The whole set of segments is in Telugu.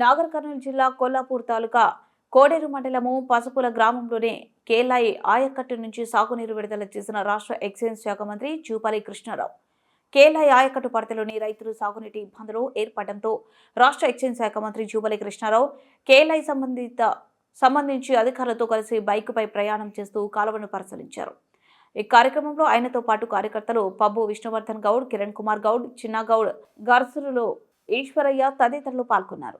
నాగర్ కర్నూలు జిల్లా కొల్లాపూర్ తాలూకా కోడేరు మండలము పసుపుల గ్రామంలోనే కేలాయి ఆయకట్టు నుంచి సాగునీరు విడుదల చేసిన రాష్ట్ర ఎక్సైజ్ శాఖ మంత్రి జూపల్లి కృష్ణారావు. కేలాయి ఆయకట్టు పరిధిలోని రైతులు సాగునీటి ఇబ్బందులు ఏర్పడడంతో రాష్ట్ర ఎక్సైజ్ శాఖ మంత్రి జూబలి కృష్ణారావు కేలాయి సంబంధిత సంబంధించి అధికారులతో కలిసి బైకుపై ప్రయాణం చేస్తూ కాలువను పరిశీలించారు. ఈ కార్యక్రమంలో ఆయనతో పాటు కార్యకర్తలు పబ్బు విష్ణువర్ధన్ గౌడ్ కిరణ్ కుమార్ గౌడ్ చిన్నగౌడ్ గర్సులు ఈశ్వరయ్య తదితరులు పాల్గొన్నారు.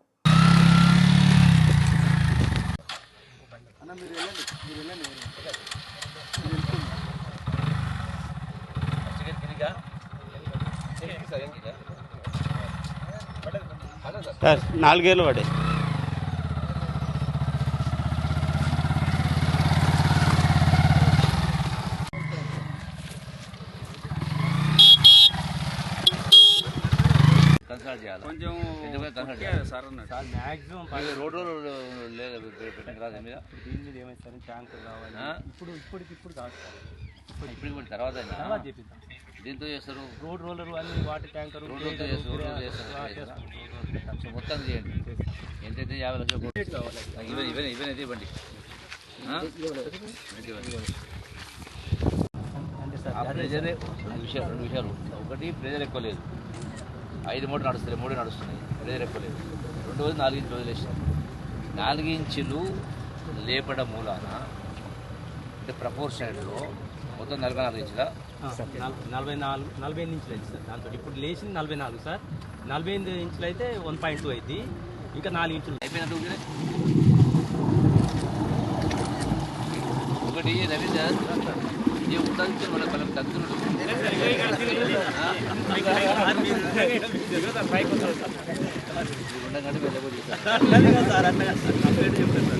సార్ నాలుగేళ్ళు పడ్డాయి. కన్సల్ట్ చేయాలి? కొంచెం ఎందుకంటే కన్సల్ట్ చేయాలి? సార్ అన్నాడు. సార్ మ్యాక్సిమం రోడ్డు లేదు పెట్టిన రాదు మీద? దీని మీద ఏమైంది సార్? ట్యాంకర్ కావాలి? ఇప్పుడు ఇప్పటికి ఇప్పుడు కాదు సార్. ఇప్పుడు ఇప్పుడు తర్వాత తర్వాత చేపిద్దాం దీంతో చేస్తారు? రోడ్ రోలర్ అన్ని వాటర్ ట్యాంకర్ రోడ్ రోడ్డు చేస్తారు మొత్తం చేయండి. ఎంతైతే యాభై లక్షలు ఇవన్నీ ఇవన్నీ అయితే ఇవ్వండి. ప్రెజరే రెండు విషయాలు రెండు విషయాలు. ఒకటి ప్రెజర్ ఎక్కువ లేదు. ఐదు మూడు నడుస్తున్నాయి మూడు నడుస్తున్నాయి. ప్రెజర్ ఎక్కువ లేదు రెండవది నాలుగు ఇంచులు వదిలేసారు నాలుగు ఇంచులు లేపడం మూలాన అంటే ప్రపోర్షనల్లో మొత్తం నలభై నాలుగు ఇంచుల? నలభై నాలుగు నలభై ఎనిమిది ఇంచులు అయింది సార్. దాంతో ఇప్పుడు లేచింది నలభై నాలుగు సార్. నలభై ఎనిమిది ఇంచులు అయితే వన్ పాయింట్ టూ అయింది. ఇంకా నాలుగు ఇంచులు. అయిపోయినట్టు? ఒకటి రవీందర్ ఏ ఉంటుంది మన బలం తగ్గుతున్నాడు సార్ అట్లా చెప్పారు సార్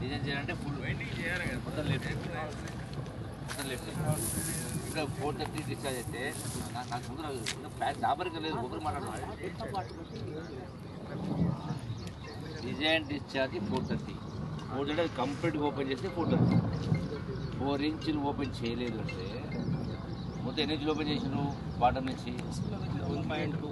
డిజైన్ చేయాలంటే ఫుల్ మొత్తం లేట్ మొత్తం లేట్ ఇంకా ఫోర్ థర్టీ డిశ్చార్జ్ అయితే నాకు ముందు ప్యాక్ డాబర్గా లేదు ఒకరు మాట్లాడుతున్నాడు design discharge four thirty four thirty కంప్లీట్గా ఓపెన్ చేస్తే ఫోర్ థర్టీ ఫోర్ ఇంచులు ఓపెన్ చేయలేదు అంటే మొత్తం ఎన్ని ఇంచులు ఓపెన్ చేసినావు? బాటం నుంచి?